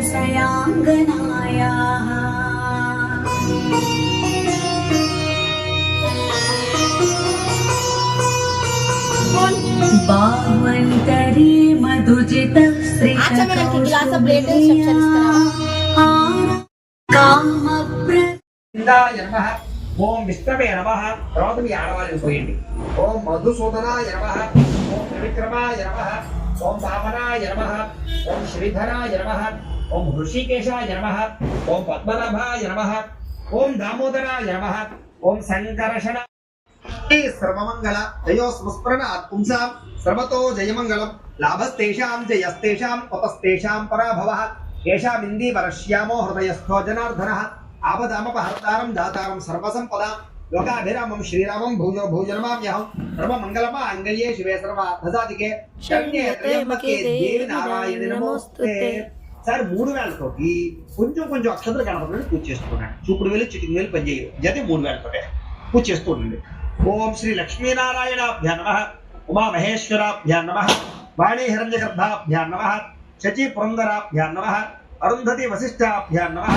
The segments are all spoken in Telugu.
वरदहस्तयाङ्गनायाः बाह्वन्तरी मधुजितः ఆచమనకి గ్లాస్ ఆఫ్ ప్లేట్ చెప్తాను ఇస్తారా कामप्र ఇందాయ నమ ఓం విష్ణవే నమ తర్వాత మీ ఆడవారికి పోయండి ఓం మధుసూదనాయ నమ ఓం త్రివిక్రమాయ నమ ఓం వామనాయ నమ ఓం శ్రీధరాయ నమ ओम ऋषिकेशाय नमः ओम पद्मनाभाय नमः ओम दामोदराय नमः ओम शंकरशण सर्वमंगल जयो स्मस्मरणात् पुंसां सर्वतो जयमङ्गलं लाभस्तेषां जयस्तेषां तपस्तेषां पराभवः। केशा बिंदी वरश्यामो हृदयस्थो जनार्दनः। आपदामपहर्तारं दातारं सर्वसंपदा लोकाभिरामं श्रीरामं भूयो भूजनमाम्यहं। सर्वमंगलमा अंगये शिवे सर्वार्थसाधिके। शरण्ये त्र्यम्बके देवनारायणे नमोस्तुते సార్ మూడు వేలతోటి కొంచెం కొంచెం అక్షతలు గణపతిని పూజ చేస్తున్నాడు చూపుడు వేలు చిటికి వేలు పనిచేయదు జతే మూడు వేలతోటే పూజ చేస్తుండండి ఓం శ్రీ లక్ష్మీనారాయణాభ్యా నమ ఉమామహేశ్వరాభ్యా నమ వాణి హిరణ్య హిరణ్యగర్భాభ్యా నమ శచి పురందరాభ్యా నమ అరుంధతి వశిష్టాభ్యా నమ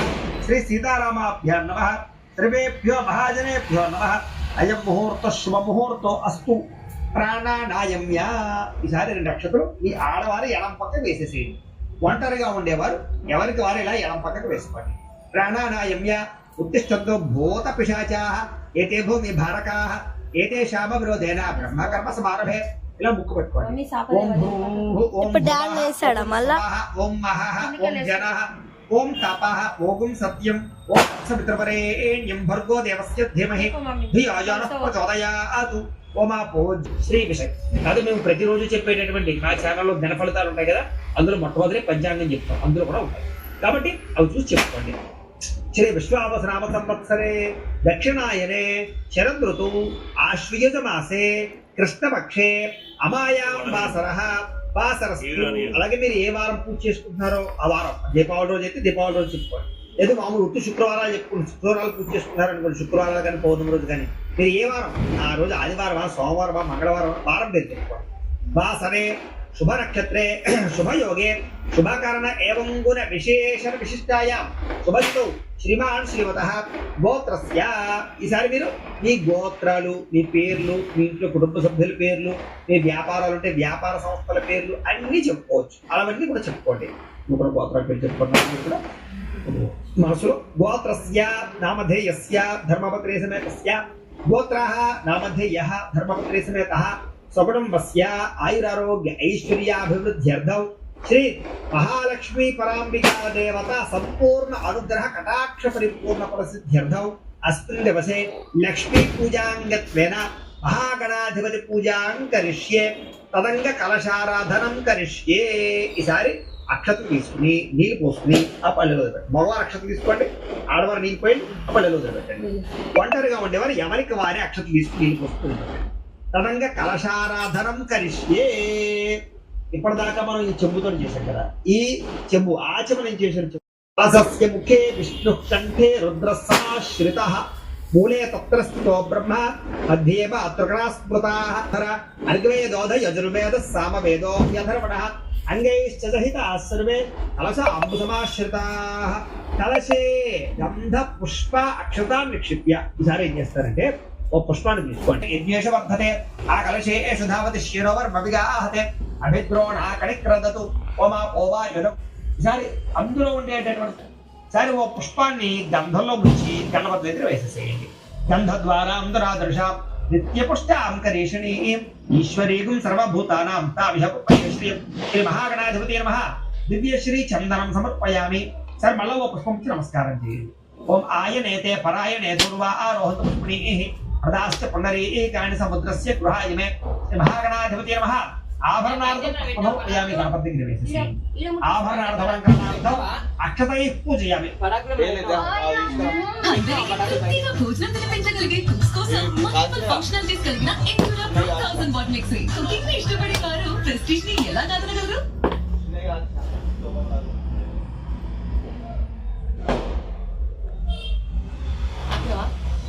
శ్రీ సీతారామాభ్యా నమ సర్వేభ్యో మహాజనేభ్యో నమ అయం ముహూర్త శుభ ముహూర్తో అస్తు ప్రాణానాయమ్య. ఈసారి రెండు నక్షత్రం మీ ఆడవారి ఎడం పక్క వేసేసేయండి. ఒంటరిగా ఉండేవారు. ఎవరికి వారు ఇలా ఎడం పక్కకు వేసుకోండి. ప్రాణానాయమ్య ఉత్తిష్టంతో భూత పిశాచా ఏతే భూమి భారకా ఏతే శామ విరోధేన బ్రహ్మకర్మ సమారభే. ఇలా ముక్కు పెట్టుకోండి. ఓం భూః, మహః ఓం జనః ఓం తపః ఓం సత్యం ఓం సవిత్రవరేణ్యం భర్గో దేవస్య ధీమహి. ధియాజానః ప్రచోదయాతు. ఓమా పూజ్ శ్రీ విషయ్. అది మేము ప్రతిరోజు చెప్పేటటువంటి మా ఛానల్లో దిన ఫలితాలు ఉంటాయి కదా అందులో మొట్టమొదటి పంచాంగం చెప్తాం. అందులో కూడా ఉంటాయి. కాబట్టి అవి చూసి చెప్పుకోండి. శ్రీ విశ్వావసనామ సంవత్సరే దక్షిణాయనే శరదృతు ఆశ్వయుజ మాసే కృష్ణపక్షే అమాయాం వాసర. వాసరస్తు అలాగే మీరు ఏ వారం పూజ చేసుకుంటున్నారో ఆ వారం. దీపావళి రోజు అయితే దీపావళి రోజు చెప్పుకోండి. లేదు మామూలు ఉత్తు శుక్రవారాలు చెప్పుకుని శుక్రవారాలు పూజ చేసుకున్నారు అనుకోండి శుక్రవారాలు కానీ పౌర్ణమి రోజు కానీ మీరు ఏ వారం? ఆ రోజు ఆదివారమా సోమవారమా మంగళవారం వారం పేరు చెప్పుకోండి. వాసరే శుభ నక్షత్రే శుభయోగే శుభకరణ ఏవం గుణ విశేషణ విశిష్టాయాం శుభస్తు శ్రీమాన్ శ్రీమత గోత్రస్య ఈసారి మీరు మీ గోత్రాలు మీ పేర్లు మీ ఇంట్లో కుటుంబ సభ్యుల పేర్లు మీ వ్యాపారాలు ఉంటే వ్యాపార సంస్థల పేర్లు అన్నీ చెప్పుకోవచ్చు. అలావన్నీ కూడా చెప్పుకోండి. ఇప్పుడు గోత్రాల పేరు చెప్పుకున్నాను కూడా మనసులో గోత్రస్య నామధేయస్య ధర్మపత్రే సమేతస్య గోత్రాः నామధేయ ధర్మపత్రే సమేత స్వకుటుంబస్య ఆయురారోగ్య ఐశ్వర్యాభివృద్ధ్యర్థం. శ్రీ మహాలక్ష్మీ పరాంబికా దేవత సంపూర్ణ అనుగ్రహ కటాక్ష పరిపూర్ణ ప్రసిద్ధ్యర్థం. అస్మిన్ దివసే లక్ష్మీ పూజాంగత్వేన మహాగణాధిపతి పూజాం కరిష్యే తదంగ కలశారాధనం కరిష్యే. ఈసారి అక్షతలు తీసుకుని నీళ్ళు పోసుకుని ఆ పల్లెలో వదిలిపెట్టండి. మగవారు అక్షతలు తీసుకోండి ఆడవారు నీళ్ళు పోయి ఆ పల్లెలో వదిలిపెట్టండి. ఒంటరిగా ఉండేవారు ఎవరికి వారి అక్షతలు తీసుకుని నీళ్ళు పోసుకుని సడన్గా కలశారాధనం కరిష్యే. ఇప్పటిదాకా మనం ఈ చెంబుతో చేశాం కదా. ఈ చెంబు ఆచమ నేను చేసిన చెంబు. కలశస్య ముఖే విష్ణు కంఠే రుద్రసాశ్రిత మూలే తత్ర స్థితో బ్రహ్మ మధ్యేవ అత్రగణా స్మృతాః అర్గవేదోధ యజుర్వేద సామవేదో యధర్వణ అంగైశ్చ సర్వే కలశ అంబుసమాశ్రితా కలశే గంధ పుష్ప అక్షతాన్ని నిక్షిప్య. ఈసారి ఏం చేస్తారంటే ఓ పుష్పాన్ని తీసుకోండి యజ్ఞేష వర్ధతే ఆ కలశే ఏషు ధావతి శిరోవర్ మవిగాహతే అభిద్రోణ కణిక్రదతు ఓమా ఓవా యున ఈసారి అందులో ఉండేటటువంటి సరే ఓ పుష్పాన్ని గంధంలో ముంచి గణపతి దగ్గర వేసేసేయండి. గంధ ద్వారా అందరాదర్శ నిత్య పుష్టాం కరీషణీం ఈశ్వరీగం సర్వభూతానాం తావిహ శ్రీ శ్రీ మహాగణాధిపతి నమ. దివ్యశ్రీ చందనం సమర్పయామి. సార్ మళ్ళీ ఓ పుష్పం నమస్కారం చేయండి. ఓం ఆయనేతే పరాయణే దుర్వా ఆరోహత పుష్పణీ. ప్రదాశ్చ పునరీకాని సముద్రస్య గృహాయమే శ్రీ మహాగణాధిపతి నమ ఆభరణార్థం సమర్పయామి గణపతి దగ్గర వేసేసేయండి ఆభరణార్థం అక్షతై పూజయామి అందరికీ తృప్తిగా భోజనం తినిపించగలిగే కుక్స్ కోసం మల్టిపుల్ ఫంక్షనాలిటీస్ కలిగిన individual five thousand watt mixie cooking ని ఇష్టపడే వారు ప్రెస్టీజ్ ని ఎలా కాదనగలరు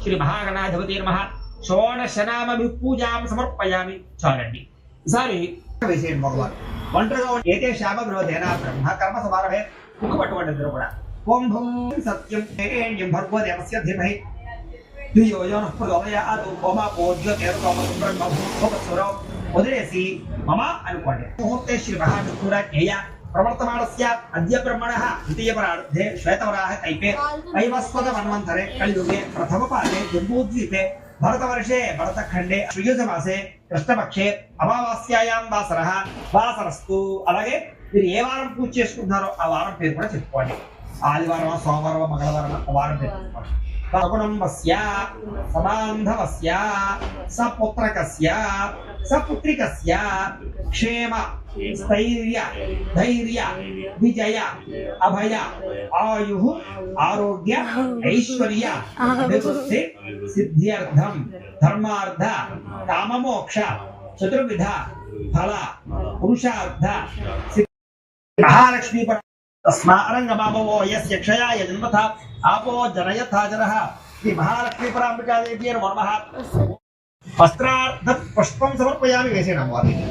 శ్రీ మహాగణాధిపతి నమ షోడశనామ పూజాం సమర్పయామి చాలండి ఈసారి వేసేయండి భగవాన్ ఒంటరిగా ఏతే శామ విరోధేన బ్రహ్మ కర్మ సమారభే ముక్కు పట్టుకోండి ఇద్దరు కూడా ఓం భూం సత్యం ఏణ్యం భర్గో దేవస్య ధీమహి ధియో యో నః ప్రచోదయాత్ ఓమ పూజ్య తేరతోమ బ్రహ్మ వదిలేసి మమ అనుకోండి ముహూర్తే శ్రీ మహావిష్ణురాజ్ఞేయ ప్రవర్తమానస్య అద్య బ్రహ్మణः ద్వితీయపరార్థే శ్వేతవరాహ కైపే. వైవస్వత మన్వంతరే కలియుగే ప్రథమ పాదే జంబూద్వీపే. భరతవర్షే భరతఖండే శ్రీయుధమాసే కృష్ణపక్షే అమావాస్యాయాం వాసర వాసరస్తు. అలాగే మీరు ఏ వారం పూజ చేసుకుంటున్నారో ఆ వారం పేరు కూడా చెప్పుకోండి ఆదివారం సోమవారం మంగళవారం ఆ వారం పేరు చెప్పుకోండి सगुणम्बस्य समान्धवस्य सपुत्रकस्य, सपुत्रिकस्य, क्षेम, स्थैर्य, धैर्य, विजय, अभय, आयु, आरोग्य, ऐश्वर्य चतुर्थि सिद्ध्यर्थम धर्मार्थ, काममोक्ष, चतुर्विध, फल, पुरुषार्थ महालक्ष्मी तस्मा अरंगमाभवो यस्य क्षयाय जन्मथा జన్మథ ఆపో జనయథాజరః శ్రీ మహాలక్ష్మీ పరాంబికాదేవి నమః వస్త్రార్థ పుష్పం సమర్పయామి వేసేయండి అమ్మవారికి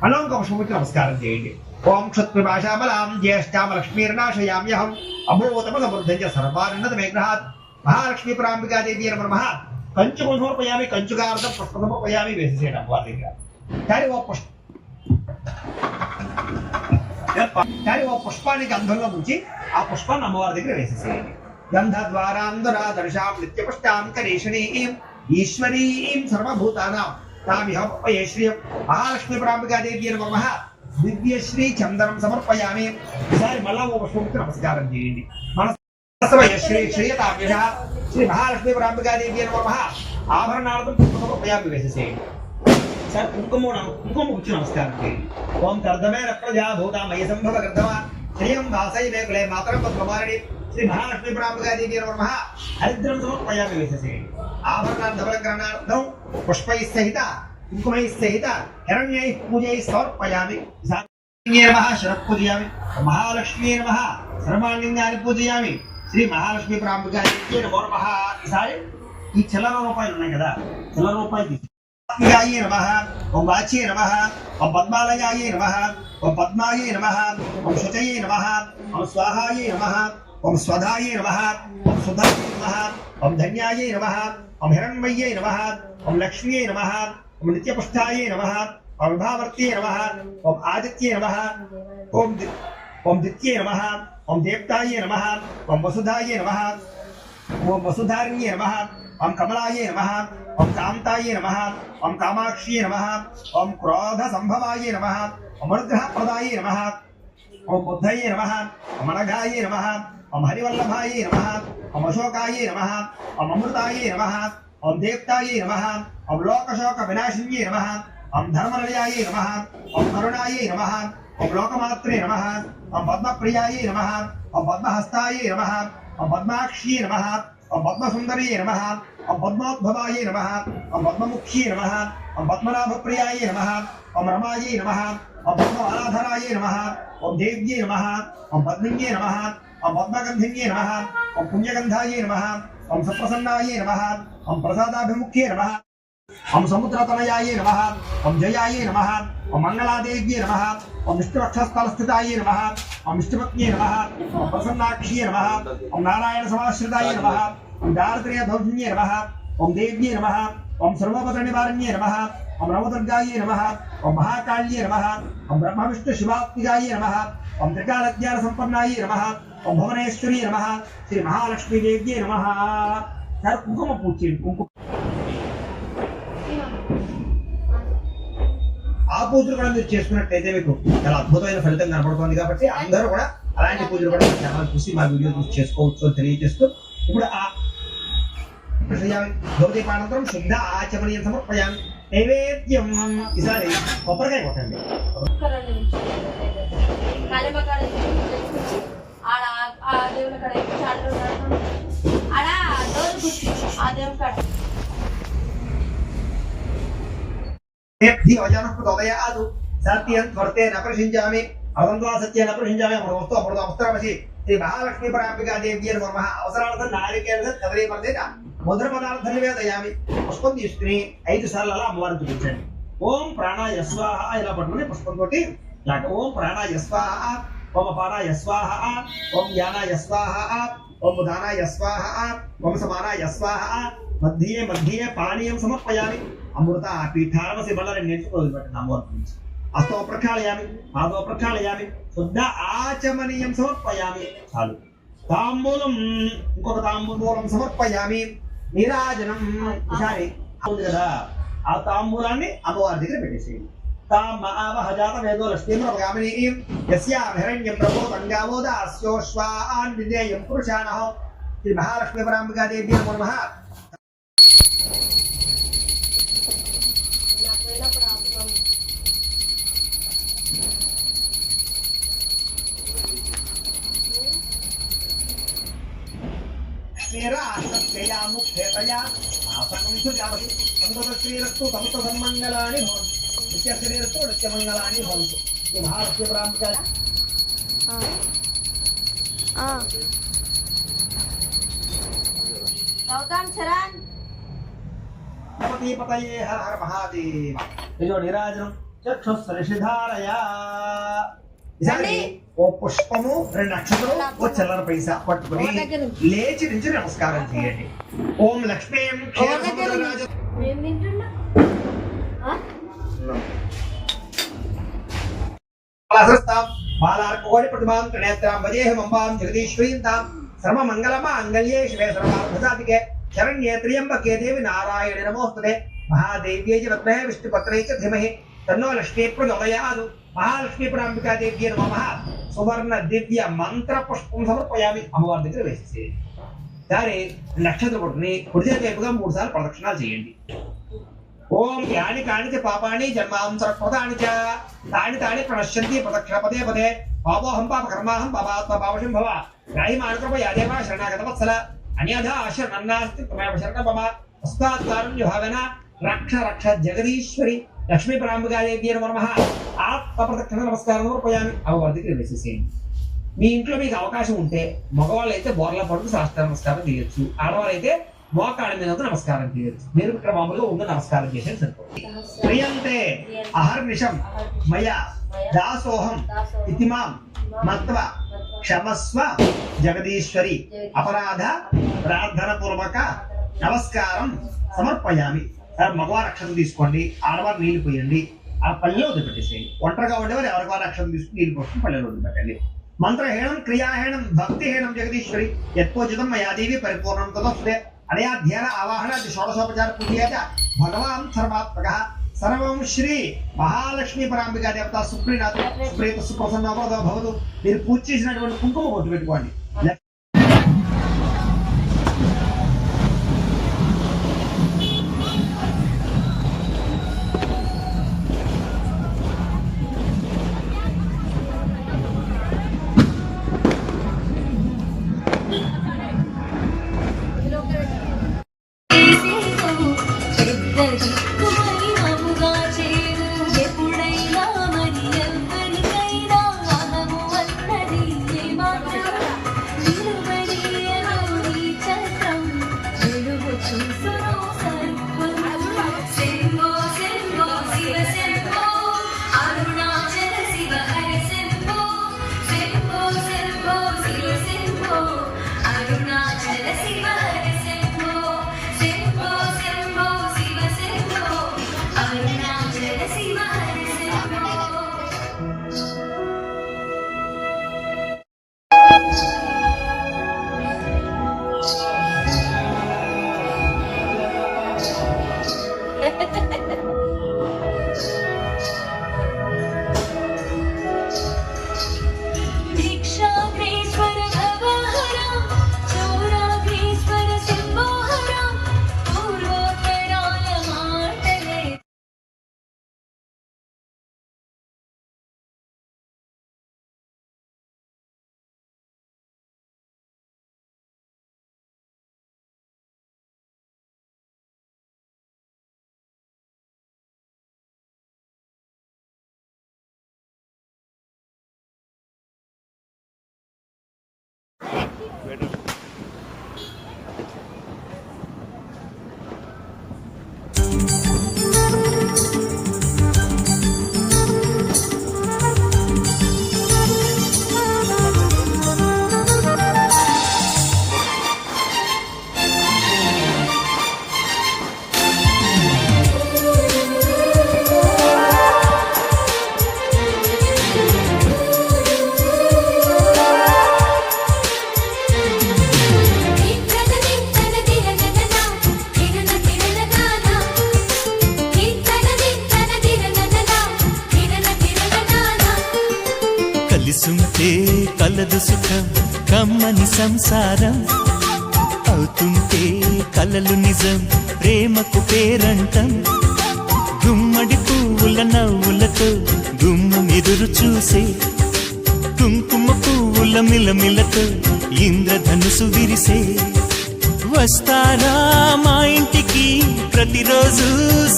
మళ్ళీ ఇంకొక పుష్పముకి నమస్కారం చేయండి ఓం క్షత్రిభాషాబలాం జ్యేష్ఠామ లక్ష్మీర్నాశయామ్యహం అభూతమ సమృద్ధంజ సర్వారున్నత మేఘ్రహాత్ మహాలక్ష్మీ పరాంబికాదేవి నమః కంచుకు సమర్పయామి కంచుకార్థం పుష్ప సమర్పయామి వేసేసేయండి అమ్మవారి దగ్గర కానీ ఓ పుష్ప కానీ ఓ పుష్పాన్ని గంధంలో ముంచి ఆ పుష్పాన్ని అమ్మవారి దగ్గర వేసేసేయండి గంధ ద్వారాంధరాదర్శాం నిత్యపుష్టాం కరీషణీం ఈశ్వరీం సర్వభూతానాం తామిహం పయే శ్రియం మహాలక్ష్మీ ప్రాంబికాదేవి నమ దివ్యశ్రీ చందనం సమర్పయామి ఈసారి మళ్ళా ఓ పుష్పముకి నమస్కారం చేయండి మన శ్రీ శ్రీయతాభ్యష శ్రీ మహాలక్ష్మీ ప్రాంబికాదేవి నమ ఆభరణార్థం పుష్ప సమర్పయామి వేసేసేయండి సార్ కుంకుమ కుంకుమ వచ్చి నమస్కారం చేయండి ఓం కర్దమేన ప్రజా భూతామయ సంభవ కర్దమ శ్రీయం దాసై వేకులే మాతరం పద్మమారణి శ్రీ మహాలక్ష్మీ ప్రాంబగాదేవి నమ హరిద్రం సమర్పయామి వేసేసేయండి ఆభరణార్థబలగ్రహణార్థం పుష్పై సహిత కుంకుమై సహిత హిరణ్యై పూజై సమర్పయామి నమ శరత్ పూజయామి మహాలక్ష్మీ నమ సర్వాణ్యంగాన్ని పూజయామి శ్రీ మహాలక్ష్మీ ప్రాంబగాదేవి నమో నమ ఈసారి ఈ చిల్లర రూపాయలు ఉన్నాయి కదా చిల్లర రూపాయలు తీసి పద్మాయ నమ ఓం వాచ్యే నమ ఓం పద్మాలయాయ నమ ఓం పద్మాయ నమ ఓం శుచయే నమ ఓం స్వాహాయ నమ ఓం స్వధాయ నమ ఓం సుధాయ నమ ఓం ధన్యాయ నమ ఓం హిరణ్మయ్యే నమ ఓం లక్ష్మ్యే నమ ఓం నిత్యపుష్టాయ నమ ఓం విభావర్త్యే నమ ఓం ఆదిత్యే నమ ఓం ది- ఓం దిత్యే నమ ఓం దేవతాయ నమ ఓం వసుధాయ నమ ఓం వసుధారిణ్యే నమ ఓం కమలాయ నమ ఓం కాంతాయ నమ ఓం కామాక్ష్యే నమ ఓం క్రోధ సంభవాయ నమ ఓం అనుగ్రహప్రదాయ నమ ఓం బుద్ధయే నమ ఓం అనఘాయ నమ ఓం హరివల్లభాయ నమ ఓం అశోకాయ నమ ఓం అమృతాయ నమ ఓం దేవతాయ నమ ఓం లోకశోక వినాశిన్యే నమ ఓం ధర్మనిలయాయ నమ ఓం కరుణాయ నమ ఓం లోకమాత్రే నమ ఓం పద్మప్రియాయ నమ ఓం పద్మహస్తాయ నమ ఓం పద్మాక్ష్యే నమ ఓం పద్మసుందరీ నమ ఓం పద్మోద్భవాయ నమ ఓం పద్మముఖ్యే నమ ఓం పద్మనాభప్రియాయ నమ ఓం రమాయే నమ ఓం పద్మవారాధరాయ నమ ఓం దేవ్యే నమ ఓం పద్మిన్యే నమ ఓం పద్మగంధిన్యే నమ ఓం పుణ్యగంధాయ నమ ఓం సప్రసన్నాయ నమ ఓం ప్రసాదాభిముఖ్యే నమ ఓం సముద్రతనయాయ నమ ఓం జయాయ నమ ఓం మంగళాదేవ్యే నమ ఓం విష్ణువక్షస్థలస్థితాయ నమ ఓం విష్ణుపత్న్యే నమ ఓం ప్రసన్నాక్ష్యే నమ ఓం నారాయణ సమాశ్రితాయ నమ ఓం దారిద్ర్య ధౌర్జన్యే నమ ఓం దేవ్యే నమ ఓం సర్వపద నివారణ్యే నమ. ఓం నవదుర్గాయ నమ. ఓం మహాకాళ్యే నమ. ఓం బ్రహ్మ విష్ణు శివాత్మికాయ నమ. ఓం త్రికాలజ్ఞాన సంపన్నాయే నమ. ఓం భువనేశ్వరీ నమ. శ్రీ మహాలక్ష్మీదేవ్యే నమ. సార్ కుంకుమ పూజ చేయండి కుంకుమ. ఆ పూజలు కూడా మీరు చేసుకున్నట్టయితే మీకు చాలా అద్భుతమైన ఫలితం కనపడుతుంది కాబట్టి అందరూ కూడా అలాంటి పూజలు కూడా మా ఛానల్ చూసి మా వీడియో చూసి చేసుకోవచ్చు అని తెలియజేస్తూ ఇప్పుడు ఆ ప్రసయామి పానంతరం శుద్ధ ఆచమనీయం సమర్పయామి నైవేద్యం ఈసారి కొబ్బరికాయ కొట్టండి ఒక్క సత్యం త్వర్తే న ప్రశించామి సత్య శ్రీ మహాలక్ష్మి పరాంబికా దేవ్య నమ అవసరార్థం నారికేల కదలే పర్దేట మధుర పదార్థం నివేదయామి పుష్పం తీసుకుని ఐదు సార్లు అలా అమ్మవారిని చూపించండి ఓం ప్రాణాయ స్వాహ ఇలా పట్టుకుని పుష్పం తోటి ఓం ప్రాణాయ స్వాహ ఓం అపానాయ స్వాహ ఓం యానాయ స్వాహ ఓం ఉదానాయ స్వాహ ఓం సమానాయ స్వాహ మధ్యే మధ్యే పానీయం సమర్పయాలి అమృత పీఠారమసి బలని నేర్చుకోవాలి అమ్మవారి గురించి హస్తో ప్రక్షాళయామి పాదో ప్రక్షాళయామి శుద్ధ ఆచమనీయం సమర్పయామి చాలు తాంబూలం ఇంకొక తాంబూలం సమర్పయామి నీరాజనం ఈసారి ఉంది కదా ఆ తాంబూలాన్ని అమ్మవారి దగ్గర పెట్టేసేయండి తామ ఆవహ జాత వేదో లక్ష్మీమరగామిని యస్యాం హిరణ్యం ప్రభో తంగామోద విజేయం పురుషానః శ్రీ మహాలక్ష్మీ పరాంబికా దేవి నమో నమః సంతత శ్రీరస్తు సమస్త సన్మంగళాని భవంతు నిత్య శ్రీరస్తు నిత్యమంగళాని భవంతు శ్రీ మహాలక్ష్మీ పరాంబికా గౌతమ్ చరణ్ భగవతీ పతయే హర హర మహాదేవ యజో నిరాజనం చక్షుస్సరిషిధారయా ఈసారి ఓ పుష్పము రెండు. నక్షత్రం ఓ చిల్లర పైసా పట్టుకుని లేచి నుంచి నమస్కారం చేయండి. ఓం లక్ష్మీం బాలాసరస్తాం బాలార్కోడి ప్రతిమాం త్రినేత్రాం. వజేహం అంబాం జగదీశ్వరీం తాం. సర్వ మంగళమా అంగళ్యే శివే సర్వార్థసాధికే శరణ్యే త్రియంబకే దేవి నారాయణ నమోస్తుతే. మహాదేవ్యై చ విద్మహే విష్ణుపత్రై చ ధీమహి. తన్నో లక్ష్మీ ప్రచోదయాదు మహాలక్ష్మీ ప్రాంబికా దేవ్యే నమః. సువర్ణ దివ్య మంత్ర పుష్పం సమర్పయామి. అమ్మవారి దగ్గర వేసి సరే నక్షత్ర పుట్టుని కుడి వైపుగా మూడు సార్లు ప్రదక్షిణాలు చేయండి. ఓం యాని కాని పాపాని జన్మాంతరకృతాని చ. తాని తాని ప్రణశ్యంతి ప్రదక్షిణ పదే. పదే పాపోహం పాప కర్మాహం పాపాత్మ పాపశం భవ. రాయి మానకృప యాదేవ శరణాగత వత్సల అన్యథా శరణన్నాస్తి త్వమేవ శరణ మమ తస్మాత్ కారుణ్య భావన రక్ష రక్ష జగదీశ్వరి. లక్ష్మీ పరాంబికాదేవి వర్మ ఆత్మ ప్రదక్షిణ నమస్కారం సమర్పయామి అమ్మవారి దగ్గర మీ ఇంట్లో మీకు అవకాశం ఉంటే మగవాళ్ళు అయితే బోర్ల పడుకు శాస్త్ర నమస్కారం చేయొచ్చు. ఆడవాళ్ళు అయితే మోకాళ్ళ మీద నమస్కారం చేయొచ్చు మీరు ఇక్కడ మామూలుగా ఉండి నమస్కారం చేసేది సరిపోతుంది ప్రియంతే అహర్నిశం మయ దాసోహం ఇతిమాం మత్వ క్షమస్వ జగదీశ్వరి అపరాధ ప్రార్థన పూర్వక నమస్కారం సమర్పయామి. సార్ మగవారి అక్షరం తీసుకోండి ఆడవారు నీళ్ళు పోయండి ఆ పల్లెలో వదిలిపెట్టేసేయండి. ఒంటరిగా ఉండేవారు ఎవరికి వారి అక్షరం తీసుకుని నీళ్ళు పోసుకుని పల్లెలో వదిలిపెట్టండి. మంత్రహీనం క్రియాహీనం భక్తిహీనం జగదీశ్వరి యత్పోజితం మయాదేవి పరిపూర్ణం తదస్తే అనయా ధ్యాన ఆవాహన షోడశోపచార పూజేత భగవాన్ సర్వాత్మక సర్వం శ్రీ మహాలక్ష్మీ పరాంబికా దేవత సుప్రీనాథ్ సుప్రీత సుప్రసన్న భవతు మీరు పూజ చేసినటువంటి కుంకుమ కొట్టు పెట్టుకోండి. ఎదురు చూసే కుంకుమ పువ్వుల మిలమిలతో ఇంద్రధనుసు విరిసే. వస్తారా మా ఇంటికి? ప్రతిరోజు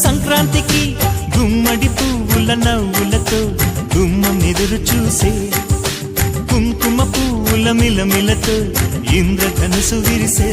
సంక్రాంతికి గుమ్మడి పువ్వుల నవ్వులతో గుమ్మం ఎదురు చూసే. కుంకుమ పువ్వుల మిలమిలతో ఇంద్రధనుసు విరిసే.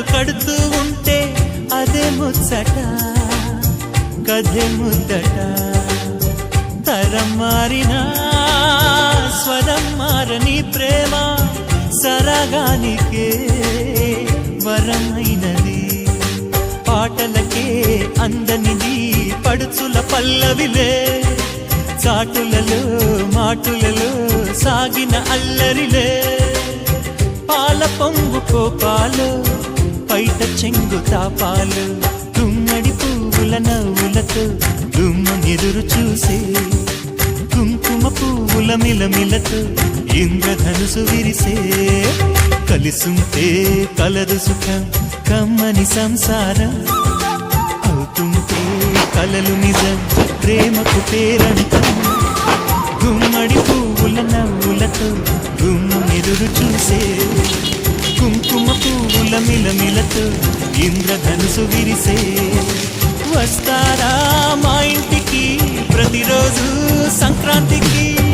కళ్ళు కడుతూ ఉంటే అదే ముచ్చట కథే ముద్దట తరం మారినా స్వరం మారని ప్రేమ సరగానికే వరమైనది. పాటలకే అందనిది పడుచుల పల్లవిలే చాటులలో మాటులలో సాగిన అల్లరిలే. పాల పొంగు కోపాలు పైట చెంగు తాపాలు గుమ్మడి పువ్వుల నవ్వులతో గుమ్మ చూసే కుంకుమ పువ్వుల మిలమిలతో ఇంద్రధనుసు విరిసే. కలిసుంటే కలదు సుఖం కమ్మని సంసారం. అవుతుంటే కలలు నిజం ప్రేమకు పేరంటం గుమ్మడి పువ్వుల నవ్వులతో గుమ్మ ఎదురు చూసే కుంకుమ పువ్వుల మిలమిలతో ఇంద్రధనుసు విరిసే. వస్తారా మా ఇంటికి? ప్రతిరోజు సంక్రాంతికి.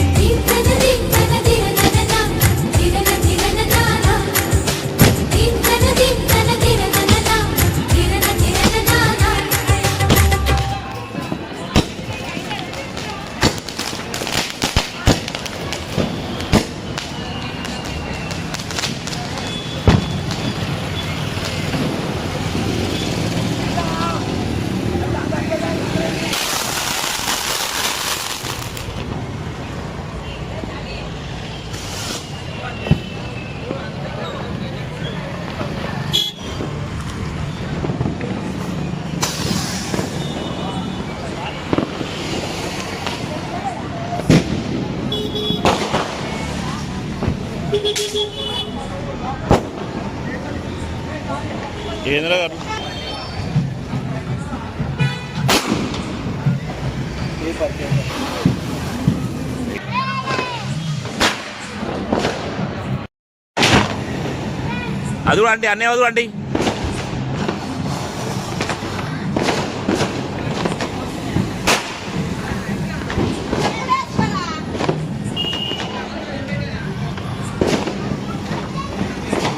అది అన్నీ చూడండి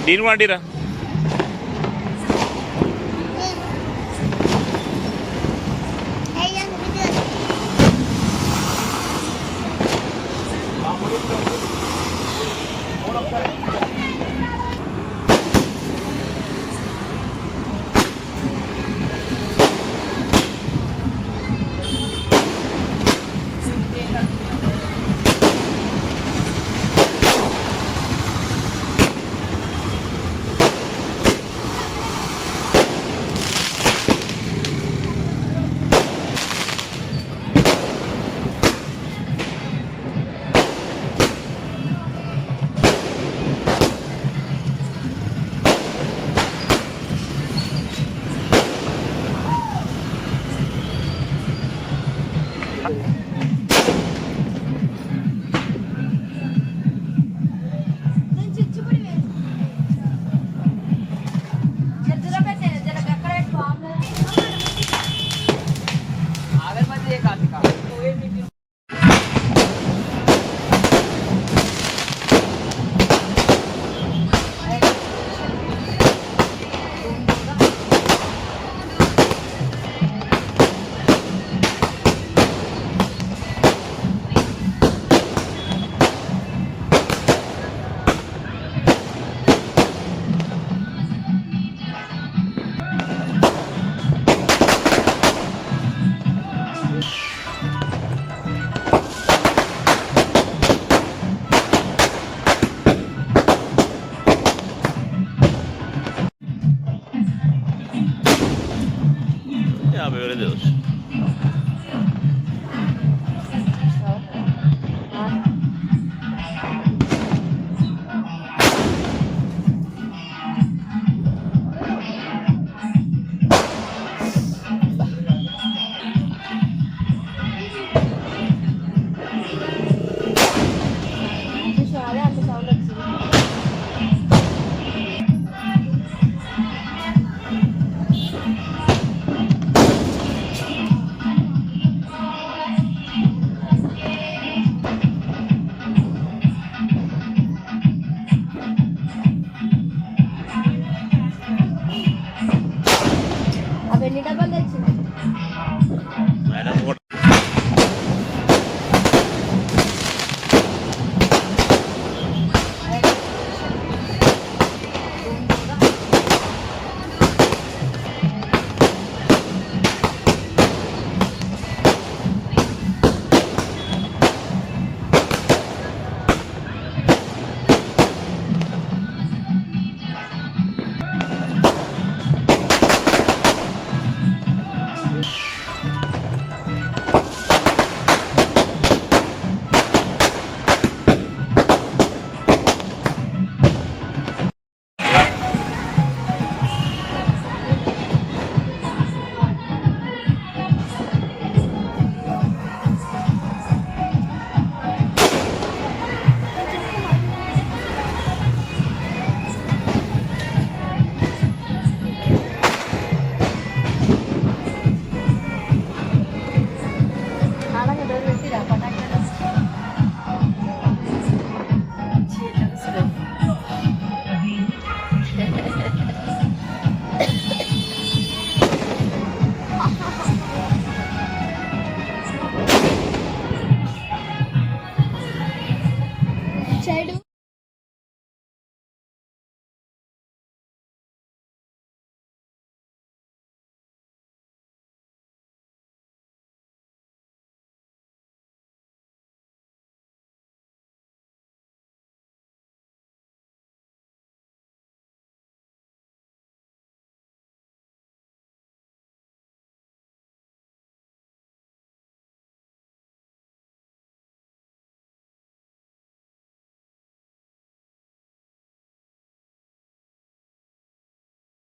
దీని వాడిరా